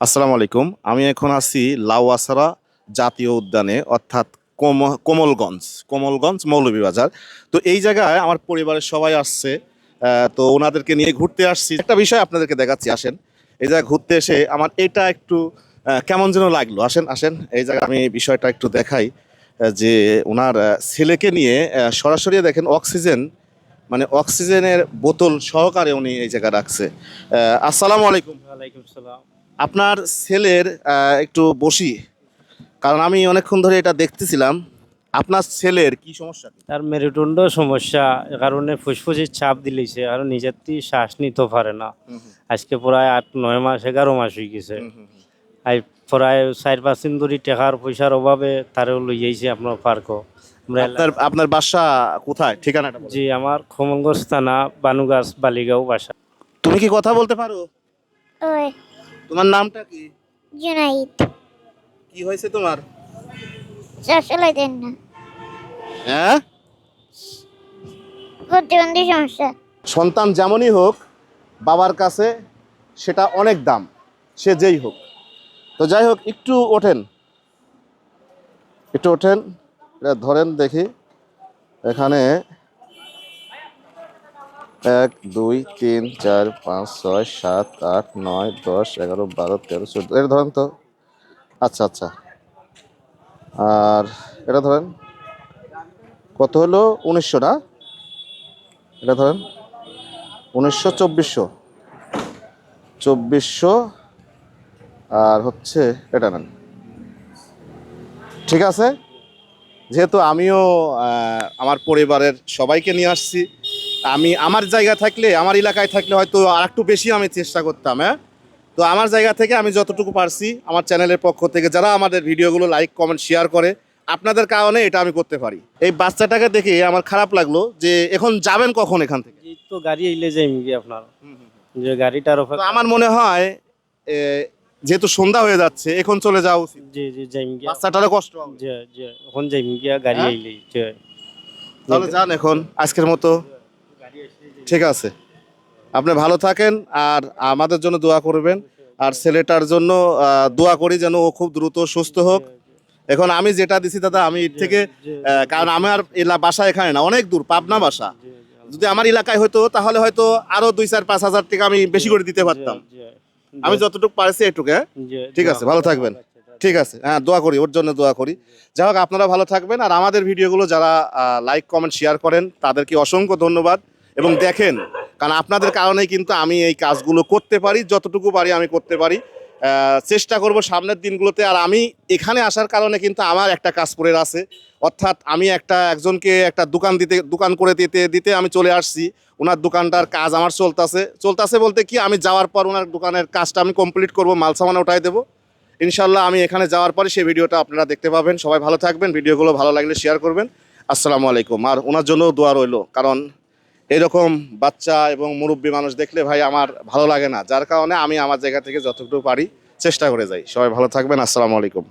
আসসালামু আলাইকুম। আমি এখন আছি লাউয়াসারা জাতীয় উদ্যানে, অর্থাৎ কোম- কোমলগঞ্জ কোমলগঞ্জ মৌলভীবাজার। তো এই জায়গায় আমার পরিবারের সবাই আসছে তো ওনাদেরকে নিয়ে ঘুরতে আসছি। একটা বিষয় আপনাদেরকে দেখাচ্ছি, আসেন। এই জায়গায় ঘুরতে এসে আমার এটা একটু কেমন যেন লাগল। আসেন আসেন। এই জায়গায় আমি বিষয়টা একটু দেখাই যে ওনার ছেলেকে নিয়ে সরাসরি দেখেন অক্সিজেন মানে অক্সিজেনের বোতল সহকারে উনি এই জায়গায় রাখছে। আসসালামু আলাইকুম। ওয়ালাইকুম সালাম আপনার ছেলের একটু বসি। কারণ আমি অনেকক্ষণ ধরে এটা দেখতেছিলাম। আপনার ছেলের কি সমস্যা? তার মেরুদণ্ড সমস্যা এ কারণে ফুসফুসের চাপ দিলেছে আর নিজের থেকে শ্বাস নিতে পারে না। আজকে প্রায় আট নয় মাস এগারো মাস হয়ে গেছে। আর প্রায় চার পাঁচ দিন ধরে টাকার পয়সার অভাবে তারেও লই যাইছে আপনার পার্কও। আমরা আপনার আপনার বাসা কোথায়? ঠিকানাটা। জি আমার খমঙ্গস থানা বানুগাছ বালিগাঁও বাসা। তুমি কি কথা বলতে পারো? তোমার নামটা কি? জুনাইদ। কি হয়েছে তোমার? চাষলাই দেন না। হ্যাঁ? প্রতিবন্ধী সমস্যা। সন্তান যেমনই হোক বাবার কাছে সেটা অনেক দাম। সে যেই হোক। তো যাই হোক একটু ওঠেন। একটু ওঠেন। এটা ধরেন দেখি। এখানে এক, দুই, তিন, চার, পাঁচ, ছয়, সাত, আট, নয়, দশ, এগারো, বারো, তেরো, চোদ্দ, এটা ধরেন তো? আচ্ছা আচ্ছা। আর এটা ধরেন? কত হলো? উনিশশো, না? এটা ধরেন? উনিশশো, চব্বিশশো। চব্বিশশো, আর হচ্ছে এটা নেন। ঠিক আছে? যেহেতু আমিও আমার পরিবারের সবাইকে নিয়ে আসছি আমি আমার জায়গা থাকলে আমার এলাকায় থাকলে হয়তো আর একটু বেশি আমি চেষ্টা করতাম হ্যাঁ? তো আমার জায়গা থেকে আমি যতটুকু পারছি আমার চ্যানেলের পক্ষ থেকে যারা আমাদের ভিডিওগুলো লাইক কমেন্ট শেয়ার করে আপনাদের কারণে এটা আমি করতে পারি। এই বাচ্চাটাকে দেখে আমার খারাপ লাগল যে এখন যাবেন কখন এখান থেকে? তো গাড়ি আইলে যাই আপনার। যে গাড়িটার তো আমার মনে হয় যেহেতু সন্ধ্যা হয়ে যাচ্ছে এখন চলে যাও। জি জি গিয়া বাচ্চাটারও কষ্ট হবে। যে যে এখন যাই গিয়া গাড়ি হ্যাঁ? আইলে তাহলে যান এখন আজকের মতো। ঠিক আছে। আপনি ভালো থাকেন আর আমাদের জন্য দোয়া করবেন। আর ছেলেটার জন্য দোয়া করি যেন ও খুব দ্রুত সুস্থ হোক। এখন আমি যেটা দিছি দাদা আমি এর থেকে কারণ আমার এলা বাসা এখানে না অনেক দূর পাবনা বাসা। যদি আমার এলাকায় হতো তাহলে হয়তো আরও দুই চার পাঁচ হাজার টাকা আমি বেশি করে দিতে পারতাম। আমি যতটুকু পারছি এটুকু হ্যাঁ? ঠিক আছে, ভালো থাকবেন। ঠিক আছে হ্যাঁ দোয়া করি ওর জন্য দোয়া করি। যাই হোক আপনারা ভালো থাকবেন। আর আমাদের ভিডিওগুলো যারা লাইক কমেন্ট শেয়ার করেন তাদেরকে অসংখ্য ধন্যবাদ। এবং দেখেন, কারণ আপনাদের কারণেই কিন্তু আমি এই কাজগুলো করতে পারি, যতটুকু পারি আমি করতে পারি। চেষ্টা করব সামনের দিনগুলোতে, আর আমি এখানে আসার কারণে কিন্তু আমার একটা কাজ করে আছে। অর্থাৎ আমি একটা একজনকে একটা দোকান দিতে, দোকান করে দিতে দিতে আমি চলে আসছি। ওনার দোকানটার কাজ আমার চলতেছে। চলতেছে বলতে কি, আমি যাওয়ার পর ওনার দোকানের কাজটা আমি কমপ্লিট করব, মাল সামান ওঠাই দেবো। ইনশাল্লাহ আমি এখানে যাওয়ার পরে সেই ভিডিওটা আপনারা দেখতে পাবেন। সবাই ভালো থাকবেন, ভিডিওগুলো ভালো লাগলে শেয়ার করবেন। আসসালামু আলাইকুম। আর ওনার জন্য দোয়া রইল, কারণ এরকম বাচ্চা এবং মুরব্বী মানুষ দেখলে ভাই আমার ভালো লাগে না। যার কারণে আমি আমার জায়গা থেকে যতটুকু পারি চেষ্টা করে যাই। সবাই ভালো থাকবেন। আসসালামু আলাইকুম।